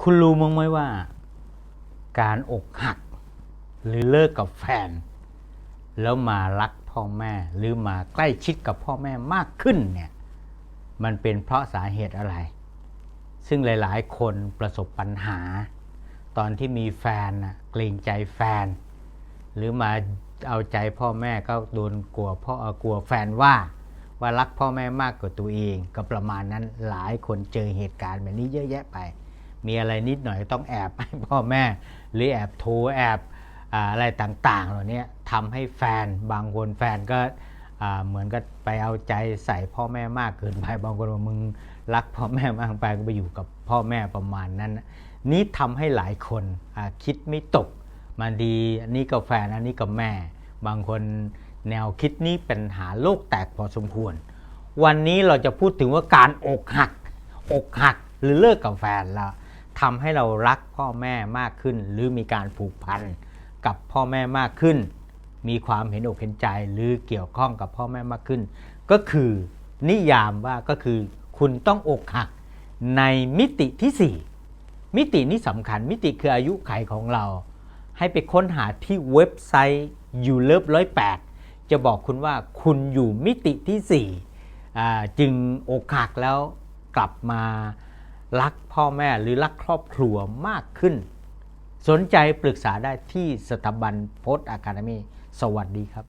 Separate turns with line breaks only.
คุณรู้มั้งไหมว่า การอกหัก หรือเลิกกับแฟน แล้วมารักพ่อแม่ หรือมาใกล้ชิดกับพ่อแม่มากขึ้นเนี่ย มันเป็นเพราะสาเหตุอะไร ซึ่งหลายๆ คนประสบปัญหา ตอนที่มีแฟนนะเกรงใจแฟน หรือมาเอาใจพ่อแม่ก็โดนกลัวพ่อกลัวแฟนว่าว่ารักพ่อแม่มากกว่าตัวเอง ก็ประมาณนั้นหลายคนเจอเหตุการณ์แบบนี้เยอะแยะไป มีอะไรนิดหน่อยต้องแอบให้พ่อแม่ หรือแอบโทรแอบอะไรต่างๆ เหล่านี้ทำให้แฟนบางคนแฟนก็เหมือนกับไปเอาใจใส่พ่อแม่มากเกินไปบางคนว่ามึงรักพ่อแม่มากไปก็ไปอยู่กับพ่อแม่ประมาณนั้น นี่ทำให้หลายคนคิดไม่ตกมันดีอันนี้ก็แฟนอันนี้ก็แม่ บางคนแนวคิดนี้เป็นหาโลกแตกพอสมควร วันนี้เราจะพูดถึงว่าการอกหัก อกหักหรือเลิกกับแฟนแล้ว ทำให้เรารักพ่อแม่มากขึ้น หรือมีการผูกพันกับพ่อแม่มากขึ้น มีความเห็นอกเห็นใจหรือเกี่ยวข้องกับพ่อแม่มากขึ้น ก็คือนิยามว่าก็คือคุณต้องอกหักในมิติที่สี่มิตินี้สำคัญมิติคืออายุไขของเรา ให้ไปค้นหาที่เว็บไซต์ you love 108จะบอกคุณว่าคุณอยู่มิติที่สี่จึงอกหักแล้วกลับมา รักพ่อแม่หรือรักครอบครัวมากขึ้น สนใจปรึกษาได้ที่สถาบันโพสต์อะคาเดมีสวัสดีครับ